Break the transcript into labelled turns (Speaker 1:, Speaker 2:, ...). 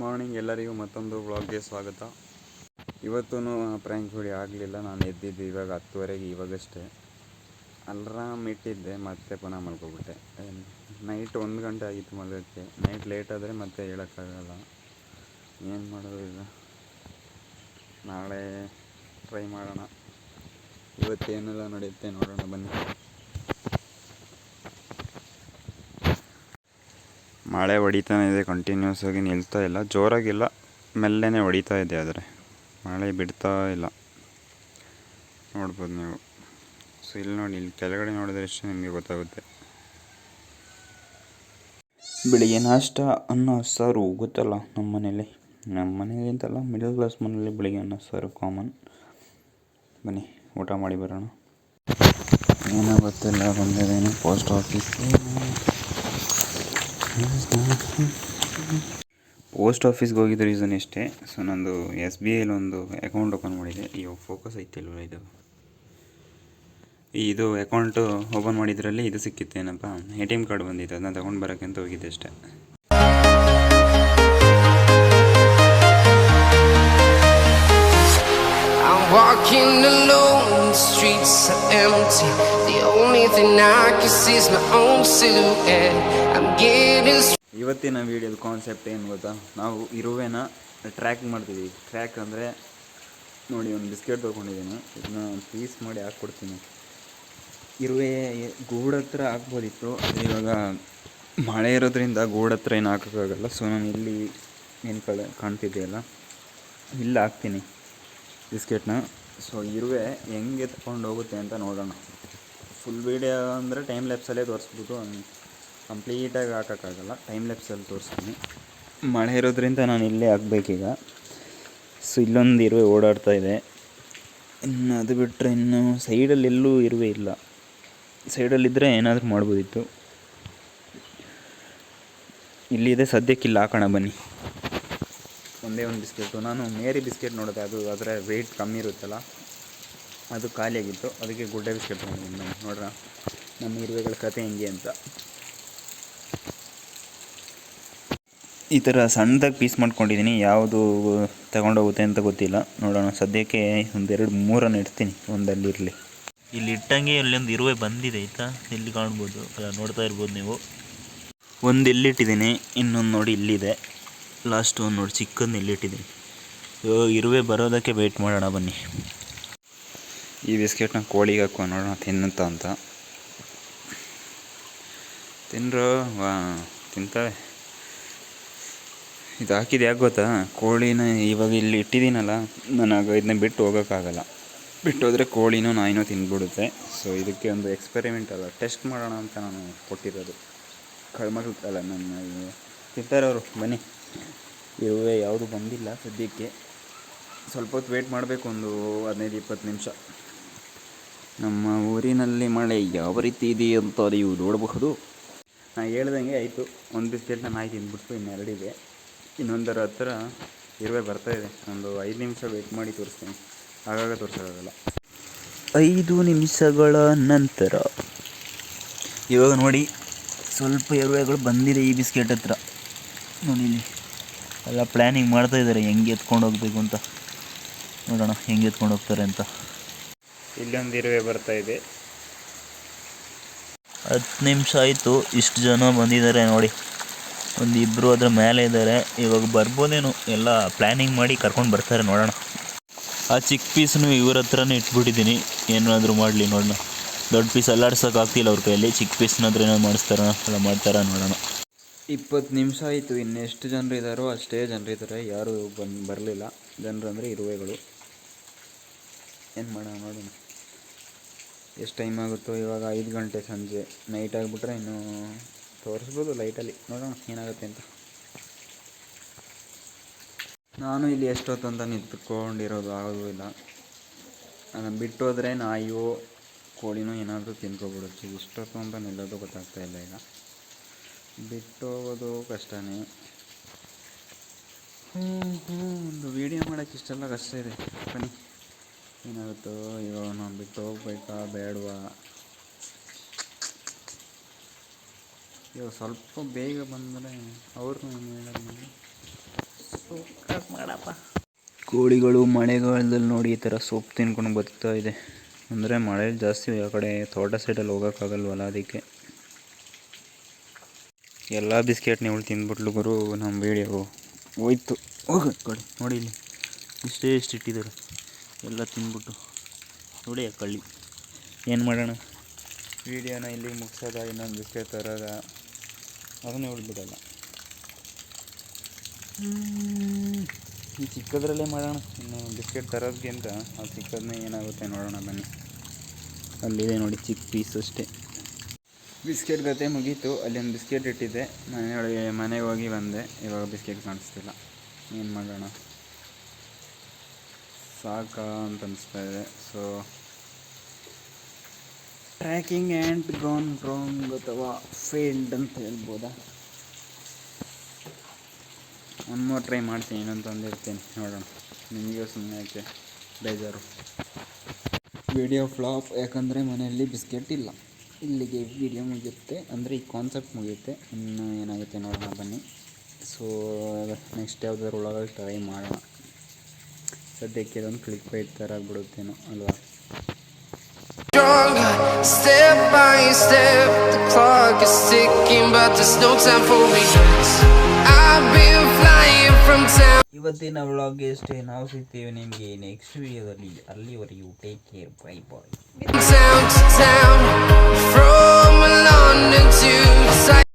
Speaker 1: Morning ಎಲ್ಲರಿಗೂ ಮತ್ತೊಂದು ವ್ಲಾಗ್ಗೆ ಸ್ವಾಗತ. ಇವತ್ತೂ ಪ್ರ್ಯಾಂಕ್ ವಿಡಿಯೋ ಆಗಲಿಲ್ಲ. ನಾನು ಎದ್ದಿದ್ದು ಇವಾಗ ಹತ್ತುವರೆಗೆ ಇವಾಗಷ್ಟೇ. ಅಲ್ರಾಮ್ ಇಟ್ಟಿದ್ದೆ, ಮತ್ತೆ ಪುನಃ ಮಲ್ಕೊಬಿಟ್ಟೆ. ನೈಟ್ ಒಂದು ಗಂಟೆ ಆಗಿತ್ತು ಮಲಗೋಕ್ಕೆ. ನೈಟ್ ಲೇಟ್ ಆದರೆ ಮತ್ತೆ ಹೇಳೋಕ್ಕಾಗಲ್ಲ. ಏನು ಮಾಡೋದು ಈಗ? ನಾಳೆ ಟ್ರೈ ಮಾಡೋಣ. ಇವತ್ತೇನೆಲ್ಲ ನಡೆಯುತ್ತೆ ನೋಡೋಣ, ಬನ್ನಿ. ಮಳೆ ಹೊಡಿತಾನೆ ಇದೆ ಕಂಟಿನ್ಯೂಸ್ ಆಗಿ ನಿಲ್ತಾ ಇಲ್ಲ. ಜೋರಾಗಿಲ್ಲ, ಮೆಲ್ಲನೆ ಹೊಡಿತಾ ಇದೆ ಆದರೆ. ಮಳೆ ಬಿಡ್ತಾ ಇಲ್ಲ. ನೋಡ್ಬೋದು ನೀವು. ಸೊ ಇಲ್ಲಿ ನೋಡಿ, ಇಲ್ಲಿ ಕೆಳಗಡೆ ನೋಡಿದ್ರೆ ಎಷ್ಟು ನಿಮಗೆ ಗೊತ್ತಾಗುತ್ತೆ. ಬೆಳಿಗ್ಗೆ ನಾಷ್ಟ, ಅನ್ನ, ಸಾರು ಗೊತ್ತಲ್ಲ ನಮ್ಮ ಮನೇಲಿ ನಮ್ಮ ಮನೇಲಿ ಅಂತಲ್ಲ ಮಿಡಲ್ ಕ್ಲಾಸ್ ಮನೇಲಿ ಬೆಳಿಗ್ಗೆ ಅನ್ನ, ಸಾರು ಕಾಮನ್ ಬನ್ನಿ, ಊಟ ಮಾಡಿ ಬರೋಣ. ಏನೋ ಗೊತ್ತಿಲ್ಲ ಬಂದಿದ್ದೇನೆ ಪೋಸ್ಟ್ ಆಫೀಸ್ ಪೋಸ್ಟ್ ಆಫೀಸ್ಗೆ ಹೋಗಿದ್ದ ರೀಸನ್ ಇಷ್ಟೇ ಸೊ ನಂದು ಎಸ್ ಬಿ ಐಲಿ ಒಂದು ಅಕೌಂಟ್ ಓಪನ್ ಮಾಡಿದೆ. ಅಯ್ಯೋ ಫೋಕಸ್ ಐತಿಲ್ವ ಇದು? ಇದು ಅಕೌಂಟು ಓಪನ್ ಮಾಡಿದ್ರಲ್ಲಿ ಇದು ಸಿಕ್ಕಿತ್ತು ಏನಪ್ಪ? ಎ ಟಿ ಎಂ ಕಾರ್ಡ್ ಬಂದಿತ್ತು. ಅದನ್ನ ತಗೊಂಡು ಬರೋಕ್ಕೆ ಅಂತ ಹೋಗಿದ್ದೆ ಅಷ್ಟೇ.
Speaker 2: Walking alone, the streets are empty. The only thing I can see is my own silhouette. I'm getting
Speaker 1: ಇವತ್ತಿನ ವಿಡಿಯೋದ ಕಾನ್ಸೆಪ್ಟ್ ಏನು ಗೊತ್ತಾ? ನಾವು ಇರುವೆನ ಟ್ರ್ಯಾಕ್ ಮಾಡ್ತೀವಿ ಟ್ರ್ಯಾಕ್ ಅಂದರೆ ನೋಡಿ ಒಂದು ಬಿಸ್ಕೆಟ್ ತೊಗೊಂಡಿದ್ದೀನಿ ಇದನ್ನ ಪೀಸ್ ಮಾಡಿ ಹಾಕ್ಕೊಡ್ತೀನಿ. ಇರುವೆ ಗೂಡ ಹತ್ರ ಹಾಕ್ಬೋದಿತ್ತು. ಅದು ಇವಾಗ ಮಳೆ ಇರೋದ್ರಿಂದ ಗೂಡ ಹತ್ರ ಏನು ಹಾಕೋಕ್ಕಾಗಲ್ಲ. ಸೊ ನಾನು ಇಲ್ಲಿ ಏನು ಕಡೆ ಕಾಣ್ತಿದೆಯಲ್ಲ? ಇಲ್ಲಿ ಹಾಕ್ತೀನಿ. ಬಿಸ್ಕೆಟ್ನ. ಸೊ, ಇರುವೆ ಹೆಂಗೆ ಎತ್ಕೊಂಡು ಹೋಗುತ್ತೆ ಅಂತ ನೋಡೋಣ. ಫುಲ್ ವೀಡಿಯೋ ಅಂದರೆ ಟೈಮ್ ಲ್ಯಾಪ್ಸಲ್ಲೇ ತೋರಿಸ್ಬಿಟ್ಟು ಕಂಪ್ಲೀಟಾಗಿ ಹಾಕೋಕ್ಕಾಗಲ್ಲ. ಟೈಮ್ ಲ್ಯಾಪ್ಸಲ್ಲಿ ತೋರಿಸ್ತೀನಿ. ಮಳೆ ಇರೋದ್ರಿಂದ ನಾನು ಇಲ್ಲೇ ಹಾಕ್ಬೇಕೀಗ. ಸೊ ಇಲ್ಲೊಂದು ಇರುವೆ ಓಡಾಡ್ತಾ ಇದೆ. ಇನ್ನು ಅದು ಬಿಟ್ಟರೆ ಇನ್ನು ಸೈಡಲ್ಲಿ ಎಲ್ಲೂ ಇರುವೆ ಇಲ್ಲ. ಸೈಡಲ್ಲಿದ್ದರೆ ಏನಾದರೂ ಮಾಡ್ಬೋದಿತ್ತು. ಇಲ್ಲಿದೆ ಸದ್ಯಕ್ಕಿಲ್ಲ ಹಾಕೋಣ ಬನ್ನಿ. ಒಂದೇ ಒಂದು ಬಿಸ್ಕೆಟು. ನಾನು ಮೇರಿ ಬಿಸ್ಕೆಟ್ ನೋಡಿದೆ, ಅದು ಅದರ ವೆಯ್ಟ್ ಕಮ್ಮಿ ಇರುತ್ತಲ್ಲ, ಅದು ಖಾಲಿಯಾಗಿತ್ತು. ಅದಕ್ಕೆ ಗುಡ್ಡೆ ಬಿಸ್ಕೆಟ್ ತೊಗೊಂಡಿದ್ದೀನಿ ನಾನು. ನೋಡ್ರ, ನಮ್ಮ ಇರುವೆಗಳ ಕತೆ ಹೆಂಗೆ ಅಂತ. ಈ ಥರ ಸಣ್ಣದಾಗಿ ಪೀಸ್ ಮಾಡ್ಕೊಂಡಿದ್ದೀನಿ. ಯಾವುದು ತಗೊಂಡೋಗುತ್ತೆ ಅಂತ ಗೊತ್ತಿಲ್ಲ. ನೋಡೋಣ. ಸದ್ಯಕ್ಕೆ ಒಂದೆರಡು ಮೂರನ್ನು ಇಡ್ತೀನಿ, ಒಂದಲ್ಲಿ ಇರಲಿ.
Speaker 3: ಇಲ್ಲಿ ಇಟ್ಟಂಗೆ ಒಂದು ಇರುವೆ ಬಂದಿದೆ, ಆಯಿತಾ? ಇಲ್ಲಿ ಕಾಣ್ಬೋದು. ಅಲ್ಲ, ನೋಡ್ತಾ ಇರ್ಬೋದು ನೀವು.
Speaker 1: ಒಂದು ಇಲ್ಲಿಟ್ಟಿದ್ದೀನಿ ಇನ್ನೊಂದು ನೋಡಿ ಇಲ್ಲಿದೆ. ಲಾಸ್ಟ್ ಒಂದು ನೋಡಿ ಚಿಕ್ಕದನ್ನ ಇಲ್ಲಿಟ್ಟಿದ್ದೀನಿ
Speaker 3: ಇರುವೆ ಬರೋದಕ್ಕೆ ವೆಯ್ಟ್ ಮಾಡೋಣ ಬನ್ನಿ.
Speaker 1: ಈ ಬಿಸ್ಕೆಟ್ನ ಕೋಳಿಗೆ ಹಾಕುವ ನೋಡೋಣ ತಿನ್ನುತ್ತಾ ಅಂತ. ತಿನ್ರು, ವಾ ತಿಂತವೆ ಇದು ಹಾಕಿದ್ದು ಯಾಕೆ ಗೊತ್ತಾ? ಕೋಳಿನ ಇವಾಗ ಇಲ್ಲಿ ಇಟ್ಟಿದ್ದೀನಲ್ಲ, ನಾನು ಆಗ ಇದನ್ನ ಬಿಟ್ಟು ಹೋಗೋಕ್ಕಾಗಲ್ಲ. ಬಿಟ್ಟು ಹೋದರೆ ಕೋಳಿನೂ ನಾಯಿನೂ ತಿಂದ್ಬಿಡುತ್ತೆ. ಸೊ ಇದಕ್ಕೆ ಒಂದು ಎಕ್ಸ್ಪೆರಿಮೆಂಟ್ ಅಲ್ಲ ಟೆಸ್ಟ್ ಮಾಡೋಣ ಅಂತ ನಾನು ಕೊಟ್ಟಿರೋದು. ಕಳ್ಮಲ್ಲ ಅಲ್ಲ ನನ್ನ ತಿಂತಾರವರು ಬನ್ನಿ. ಇರುವೆ ಯಾವುದು ಬಂದಿಲ್ಲ ಸದ್ಯಕ್ಕೆ. ಸ್ವಲ್ಪ ಹೊತ್ತು ವೇಟ್ ಮಾಡಬೇಕು ಒಂದು ಹದಿನೈದು ಇಪ್ಪತ್ತು ನಿಮಿಷ. ನಮ್ಮ ಊರಿನಲ್ಲಿ ಮಳೆ ಯಾವ ರೀತಿ ಇದೆ ಅಂತ ನೀವು ನೋಡಬಹುದು. ನಾನು ಹೇಳ್ದಂಗೆ ಆಯಿತು. ಒಂದು ಬಿಸ್ಕೆಟ್ನ ನಾಯಿ ತಿಂದ್ಬಿಟ್ಟು ಇನ್ನೆರಡಿದೆ ಇನ್ನೊಂದರ ಹತ್ರ ಇರುವೆ ಇದೆ. ಒಂದು ಐದು ನಿಮಿಷ ವೇಟ್ ಮಾಡಿ ತೋರಿಸ್ತೀನಿ. ಆಗಾಗ ತೋರಿಸೋದಾಗಲ್ಲ
Speaker 3: ಐದು ನಿಮಿಷಗಳ ನಂತರ. ಇವಾಗ ನೋಡಿ, ಸ್ವಲ್ಪ ಇರುವೆಗಳು ಬಂದಿದೆ ಈ ಬಿಸ್ಕೆಟ್ ಹತ್ರ. ನೋಡಿ ಎಲ್ಲ ಪ್ಲ್ಯಾನಿಂಗ್ ಮಾಡ್ತಾ ಇದ್ದಾರೆ. ಹೆಂಗೆ ಎತ್ಕೊಂಡು ಹೋಗ್ಬೇಕು ಅಂತ. ನೋಡೋಣ ಹೆಂಗೆ ಎತ್ಕೊಂಡು ಹೋಗ್ತಾರೆ ಅಂತ.
Speaker 1: ಇಲ್ಲೊಂದು ಇರುವೆ ಬರ್ತಾ ಇದೆ.
Speaker 3: ಹತ್ತು ನಿಮಿಷ ಆಯಿತು. ಇಷ್ಟು ಜನ ಬಂದಿದ್ದಾರೆ ನೋಡಿ. ಒಂದು ಇಬ್ಬರು ಅದ್ರ ಮೇಲೆ ಇದ್ದಾರೆ. ಇವಾಗ ಬರ್ಬೋದೇನು. ಎಲ್ಲ ಪ್ಲ್ಯಾನಿಂಗ್ ಮಾಡಿ ಕರ್ಕೊಂಡು ಬರ್ತಾರೆ ನೋಡೋಣ. ಆ ಚಿಕ್ಕ ಪೀಸ್ನು ಇವ್ರ ಹತ್ರನೇ ಇಟ್ಬಿಟ್ಟಿದ್ದೀನಿ. ಏನಾದರೂ ಮಾಡಲಿ ನೋಡೋಣ. ದೊಡ್ಡ ಪೀಸ್ ಅಲ್ಲಾಡ್ಸೋಕ್ಕಾಗ್ತಿಲ್ಲ ಅವ್ರ ಕೈಯಲ್ಲಿ. ಚಿಕ್ಕ ಪೀಸ್ನಾದ್ರೂ ಏನೋ ಮಾಡಿಸ್ತಾರ. ಎಲ್ಲ ಮಾಡ್ತಾರ ನೋಡೋಣ.
Speaker 1: ಇಪ್ಪತ್ತು ನಿಮಿಷ ಆಯಿತು, ಇನ್ನೆಷ್ಟು ಜನರು ಇದ್ದಾರೋ ಅಷ್ಟೇ ಜನರು ಇದ್ದಾರೆ ಯಾರು ಬಂದು ಬರಲಿಲ್ಲ. ಜನರು ಅಂದರೆ ಇರುವೆಗಳು. ಏನು ಮಾಡೋಣ, ನೋಡೋಣ. ಎಷ್ಟು ಟೈಮ್ ಆಗುತ್ತೋ ಇವಾಗ? ಐದು ಗಂಟೆ ಸಂಜೆ. ನೈಟ್ ಆಗಿಬಿಟ್ರೆ ಇನ್ನೂ ತೋರಿಸ್ಬೋದು ಲೈಟಲ್ಲಿ ನೋಡೋಣ ಏನಾಗುತ್ತೆ ಅಂತ. ನಾನು ಇಲ್ಲಿ ಎಷ್ಟೊತ್ತು ಅಂತ ನಿಂತ್ಕೊಂಡಿರೋದು ಆಗೋದಿಲ್ಲ ಅದನ್ನು ಬಿಟ್ಟು ಹೋದರೆ ನಾಯಿಯೋ, ಕೋಳಿನೋ ಏನಾದರೂ ತಿನ್ಕೊಬಿಡುತ್ತೆ ಇಷ್ಟೊತ್ತು ಅಂತ ನಿಲ್ಲೋದು ಗೊತ್ತಾಗ್ತಾ ಇಲ್ಲ ಈಗ. ಬಿಟ್ಟು ಹೋಗೋದು ಕಷ್ಟನೇ. ಹ್ಞೂ ಹ್ಞೂ ಒಂದು ವೀಡಿಯೋ ಮಾಡೋಕ್ಕೆ ಇಷ್ಟೆಲ್ಲ ಕಷ್ಟ ಇದೆ. ಬನ್ನಿ. ಏನಾಗುತ್ತೋ ಇವಾಗ ನಾನು ಬಿಟ್ಟು ಹೋಗ್ಬೇಕಾ, ಬೇಡವಾ? ಇವಾಗ ಸ್ವಲ್ಪ ಬೇಗ ಬಂದರೆ ಅವ್ರನ್ನೂ ಹೇಳೋದು ಮಾಡಪ್ಪ. ಕೋಳಿಗಳು ಮಳೆಗಾಲದಲ್ಲಿ ನೋಡಿ ಈ ಥರ ಸೊಪ್ಪು ತಿನ್ಕೊಂಡು ಬರ್ತಾ ಇದೆ. ಅಂದರೆ ಮಳೆ ಜಾಸ್ತಿ ಆ ಕಡೆ ತೋಟ ಸೈಡಲ್ಲಿ ಹೋಗೋಕ್ಕಾಗಲ್ವಲ್ಲ ಅದಕ್ಕೆ. ಎಲ್ಲ ಬಿಸ್ಕೆಟ್ ನೀವು ತಿಂದ್ಬಿಟ್ಲು ಗುರು ನಮ್ಮ ವೀಡಿಯೋ ಹೋಯ್ತು. ಹೋಗಿ ಕಳಿ ನೋಡಿ ಇಲ್ಲಿ. ಇಷ್ಟೇ ಇಷ್ಟು ಇಟ್ಟಿದ್ದಾರೆ. ಎಲ್ಲ ತಿಂದ್ಬಿಟ್ಟು. ನೋಡಿ ಕಳ್ಳಿ. ಏನು ಮಾಡೋಣ? ವೀಡಿಯೋನ ಇಲ್ಲಿ ಮುಗಿಸೋದ, ಇನ್ನೊಂದು ಬಿಸ್ಕೆಟ್ ತರೋದ. ಅದನ್ನೇ ಉಳ್ಬಿಡಲ್ಲ ಈ ಚಿಕ್ಕದ್ರಲ್ಲೇ ಮಾಡೋಣ. ಇನ್ನು ಬಿಸ್ಕೆಟ್ ತರೋದಕ್ಕಿಂತ ಆ ಚಿಕ್ಕದನ್ನೇ ಏನಾಗುತ್ತೆ ನೋಡೋಣ ಬನ್ನಿ. ಅಲ್ಲಿದೆ ನೋಡಿ, ಚಿಕ್ಕ ಪೀಸ್ ಅಷ್ಟೇ. ಬಿಸ್ಕೆಟ್ ಗತೆ ಮುಗೀತು ಅಲ್ಲಿ ಒಂದು ಬಿಸ್ಕೆಟ್ ಇಟ್ಟಿದ್ದೆ. ಮನೆಯೊಳಗೆ, ಮನೆಗೆ ಹೋಗಿ ಬಂದೆ. ಇವಾಗ ಬಿಸ್ಕೆಟ್ ಕಾಣಿಸ್ತಿಲ್ಲ. ಏನು ಮಾಡೋಣ? ಸಾಕಾ ಅಂತ ಅನಿಸ್ತಾ ಇದೆ. So tracking and gone wrong ಅಥವಾ ಫೇಲ್ಡ್ ಅಂತ ಹೇಳ್ಬೋದಾ? ಒನ್ ಮೂರು ಟ್ರೈ ಮಾಡ್ತೀನಿ. ಇನ್ನೊಂದು ತಂದಿರ್ತೀನಿ ನೋಡೋಣ. ನಿಮಗೆ ಸುಮ್ಮನೆ ಯಾಕೆ ಬೇಜಾರು? ವಿಡಿಯೋ ಫ್ಲಾಪ್ ಯಾಕಂದರೆ ಮನೆಯಲ್ಲಿ ಬಿಸ್ಕೆಟ್ ಇಲ್ಲ. ಇಲ್ಲಿಗೆ ವಿಡಿಯೋ ಮುಗಿಯುತ್ತೆ ಅಂದರೆ ಈ ಕಾನ್ಸೆಪ್ಟ್ ಮುಗಿಯುತ್ತೆ ಇನ್ನು ಏನಾಗುತ್ತೆ ನೋಡೋಣ ಬನ್ನಿ ಸೊ ನೆಕ್ಸ್ಟ್ ಯಾವುದಾದ್ರು ಒಳಗೆ ಟ್ರೈ ಮಾಡೋಣ ಸದ್ಯಕ್ಕೆ ಇದೊಂದು ಕ್ಲಿಕ್ ಬೈಟ್ ಥರ ಆಗ್ಬಿಡುತ್ತೇನೋ ಅಲ್ವಾ
Speaker 2: step by step. The clock is ticking, but there's no time for me.
Speaker 1: ಇವತ್ತಿನ ವ್ಲಾಗ್ ಇಷ್ಟೇ ನಾವು ಸಿಗ್ತೇವೆ ನಿಮಗೆ ನೆಕ್ಸ್ಟ್ ವಿಡಿಯೋದಲ್ಲಿ ಅಲ್ಲಿವರೆಗೂ ಟೇಕ್ ಕೇರ್ ಬೈ ಬಾಯ್